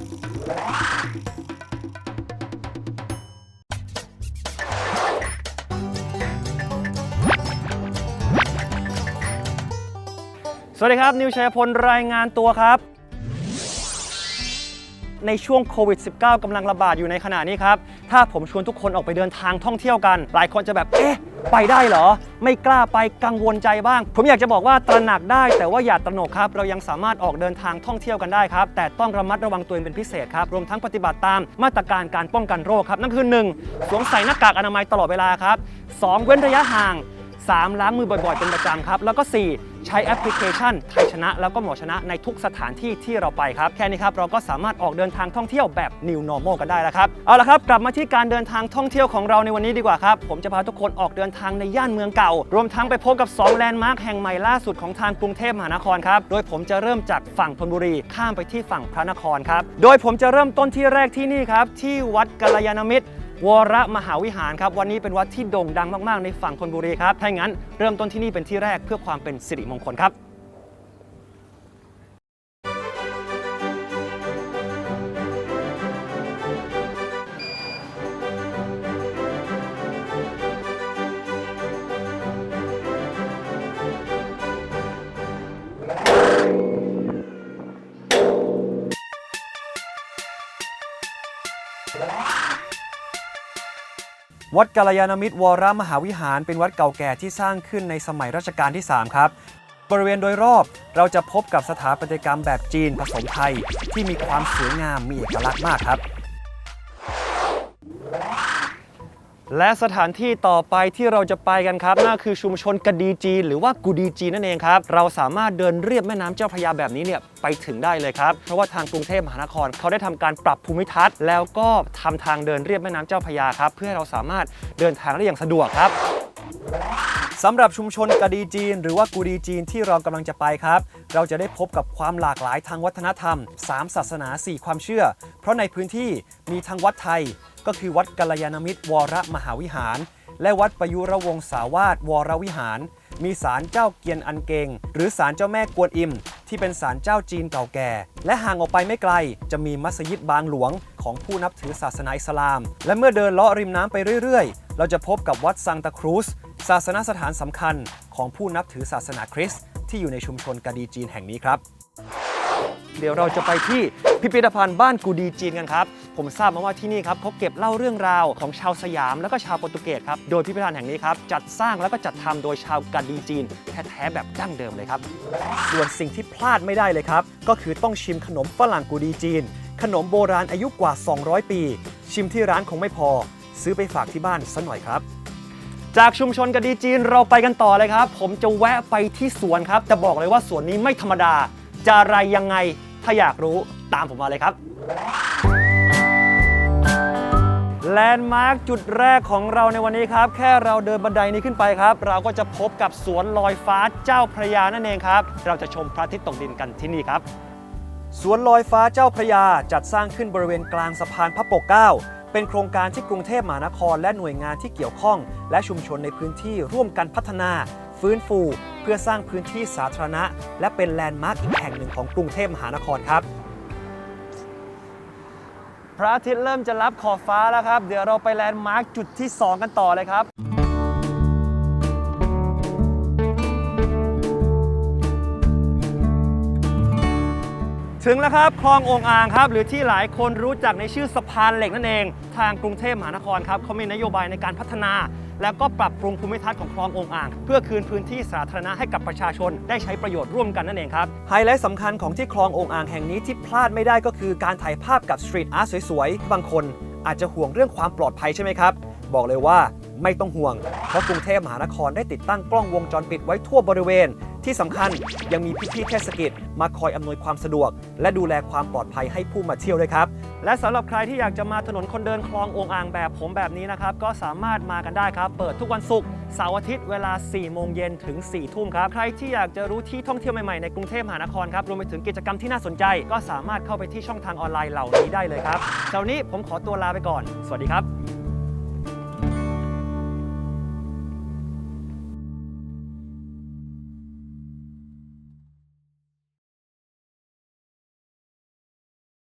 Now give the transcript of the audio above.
สวัสดีครับ นิวชัยพลรายงานตัวครับ ในช่วงโควิด -19 กำลังระบาดอยู่ในขณะนี้ครับ ถ้าผมชวนทุกคนออกไปเดินทางท่องเที่ยวกัน หลายคนจะแบบ เอ๊ะ ไปได้เหรอ ไม่กล้าไปกังวลใจบ้าง ผมอยากจะบอกว่าตระหนักได้ แต่ว่าอย่าตระหนกครับ เรายังสามารถออกเดินทางท่องเที่ยวกันได้ครับ แต่ต้องระมัดระวังตัวเองเป็นพิเศษครับ รวมทั้งปฏิบัติตามมาตรการการป้องกันโรคครับ นั่นคือ 1. สวมใส่หน้ากากอนามัยตลอดเวลาครับ 2. เว้นระยะห่าง 3. ล้างมือบ่อยๆเป็นประจำครับ แล้วก็ 4. ใช้แอปพลิเคชันไทยชนะ แล้วก็หมอชนะในทุกสถานที่ที่เราไปครับ แค่นี้ครับเราก็สามารถออกเดินทางท่องเที่ยวแบบ New Normal กันได้แล้วครับ เอาละครับกลับมาที่การเดินทางท่องเที่ยวของเราในวันนี้ดีกว่าครับ ผมจะพาทุกคนออกเดินทางในย่านเมืองเก่า รวมทั้งไปพบกับ2แลนด์มาร์คแห่งใหม่ล่าสุดของทางกรุงเทพมหานครครับโดยผมจะเริ่มจากฝั่งธนบุรีข้ามไปที่ฝั่งพระนครครับโดยผมจะเริ่มต้นที่แรกที่นี่ครับที่วัดกัลยาณมิตร วรมหาวิหารครับวันนี้เป็นวัดที่โด่งดังมากๆในฝั่งธนบุรีครับถ้าอย่างนั้นเริ่มต้นที่นี่เป็นที่แรกเพื่อความเป็นสิริมงคลครับ วัดกัลยาณมิตรวรมหาวิหารเป็นวัดเก่าแก่ที่สร้างขึ้นในสมัยรัชกาลที่ 3 ครับ บริเวณโดยรอบเราจะพบกับสถาปัตยกรรมแบบจีนผสมไทย ที่มีความสวยงามมีเอกลักษณ์มากครับ และสถานที่ต่อไปที่เราจะไปกันครับนั่นคือชุมชนกดีจีนหรือว่ากูดีจีนนั่นเองครับ เราสามารถเดินเรียบแม่น้ำเจ้าพระยาแบบนี้เนี่ยไปถึงได้เลยครับ เพราะว่าทางกรุงเทพมหานคร เขาได้ทำการปรับภูมิทัศน์ แล้วก็ทำทางเดินเรียบแม่น้ำเจ้าพระยาครับ เพื่อให้เราสามารถเดินทางได้อย่างสะดวกครับสำหรับชุมชนกดีจีน หรือว่ากูดีจีนที่เรากำลังจะไปครับ เราจะได้พบกับความหลากหลายทางวัฒนธรรม 3 ศาสนา 4 ความเชื่อ เพราะในพื้นที่มีทั้งวัดไทย ก็คือวัดกัลยาณมิตรวรมหาวิหาร และวัดประยุรวงศาวาสวรวิหาร มีศาลเจ้าเกียนอันเกง หรือศาลเจ้าแม่กวนอิม ที่เป็นศาลเจ้าจีนเก่าแก่ และห่างออกไปไม่ไกล จะมีมัสยิดบางหลวงของผู้นับถือศาสนาอิสลาม และเมื่อเดินเลาะริมน้ำไปเรื่อยๆ เราจะพบกับวัดซังตาครูสศาสนสถานสำคัญของผู้นับถือศาสนาคริสต์ที่อยู่ในชุมชนกาดีจีนแห่งนี้ครับ เดี๋ยวเราจะไปที่พิพิธภัณฑ์บ้านกูดีจีนกันครับ ผมทราบมาว่าที่นี่ครับเขาเก็บเล่าเรื่องราวของชาวสยามแล้วก็ชาวโปรตุเกสครับ โดยพิพิธภัณฑ์แห่งนี้ครับจัดสร้างแล้วก็จัดทำโดยชาวกาดีจีนแท้ๆแบบดั้งเดิมเลยครับ ส่วนสิ่งที่พลาดไม่ได้เลยครับ ก็คือต้องชิมขนมฝรั่งกูดีจีน ขนมโบราณอายุกว่า 200 ปี ชิมที่ร้านคงไม่พอ ซื้อไปฝากที่บ้านสัหน่อยครับจากชุมชนกะดีจีนเราไปกันต่อเลยครับ ผมจะแวะไปที่สวนครับ แต่บอกเลยว่าสวนนี้ไม่ธรรมดา จะอะไรยังไงถ้าอยากรู้ตามผมมาเลยครับแลนด์มาร์คจุดแรกของเราในวันนี้ครับ แค่เราเดินบันไดนี้ขึ้นไปครับ เราก็จะพบกับสวนลอยฟ้าเจ้าพระยานั่นเองครับ เราจะชมพระอาทิตย์ตกดินกันที่นี่ครับสวนลอยฟ้าเจ้าพระยาจัดสร้างขึ้นบริเวณกลางสะพานพระปกเกล้าเป็นโครงการที่กรุงเทพมหานคร และหน่วยงานที่เกี่ยวข้อง และชุมชนในพื้นที่ร่วมกันพัฒนา ฟื้นฟู เพื่อสร้างพื้นที่สาธารณะ และเป็นแลนด์มาร์คอีกแห่งหนึ่งของกรุงเทพมหานครครับ พระอาทิตย์เริ่มจะรับขอบฟ้าแล้วครับ เดี๋ยวเราไปแลนด์มาร์คจุดที่ 2 กันต่อเลยครับ ถึงแล้วครับคลององอ่างครับ หรือที่หลายคนรู้จักในชื่อสะพานเหล็กนั่นเอง ทางกรุงเทพมหานครครับเขามีนโยบายในการพัฒนา แล้วก็ปรับปรุงภูมิทัศน์ของคลององอ่าง เพื่อคืนพื้นที่สาธารณะให้กับประชาชนได้ใช้ประโยชน์ร่วมกันนั่นเองครับไฮไลท์สำคัญของที่คลององอ่างแห่งนี้ที่พลาดไม่ได้ก็คือการถ่ายภาพกับสตรีทอาร์ตสวยๆบางคนอาจจะห่วงเรื่องความปลอดภัยใช่ไหมครับ บอกเลยว่าไม่ต้องห่วง เพราะกรุงเทพมหานครได้ติดตั้งกล้องวงจรปิดไว้ทั่วบริเวณ ที่สำคัญยังมีพี่ๆเทศกิจมาคอยอำนวยความสะดวก และดูแลความปลอดภัยให้ผู้มาเที่ยวด้วยครับ และสำหรับใครที่อยากจะมาถนนคนเดินคลององอ่างแบบผมแบบนี้นะครับ ก็สามารถมากันได้ครับ เปิดทุกวันศุกร์เสาร์อาทิตย์เวลา 4 โมงเย็นถึง 4 ทุ่มครับ ใครที่อยากจะรู้ที่ท่องเที่ยวใหม่ๆในกรุงเทพมหานครครับรวมไปถึงกิจกรรมที่น่าสนใจ ก็สามารถเข้าไปที่ช่องทางออนไลน์เหล่านี้ได้เลยครับเช้านี้ผมขอตัวลาไปก่อน สวัสดีครับ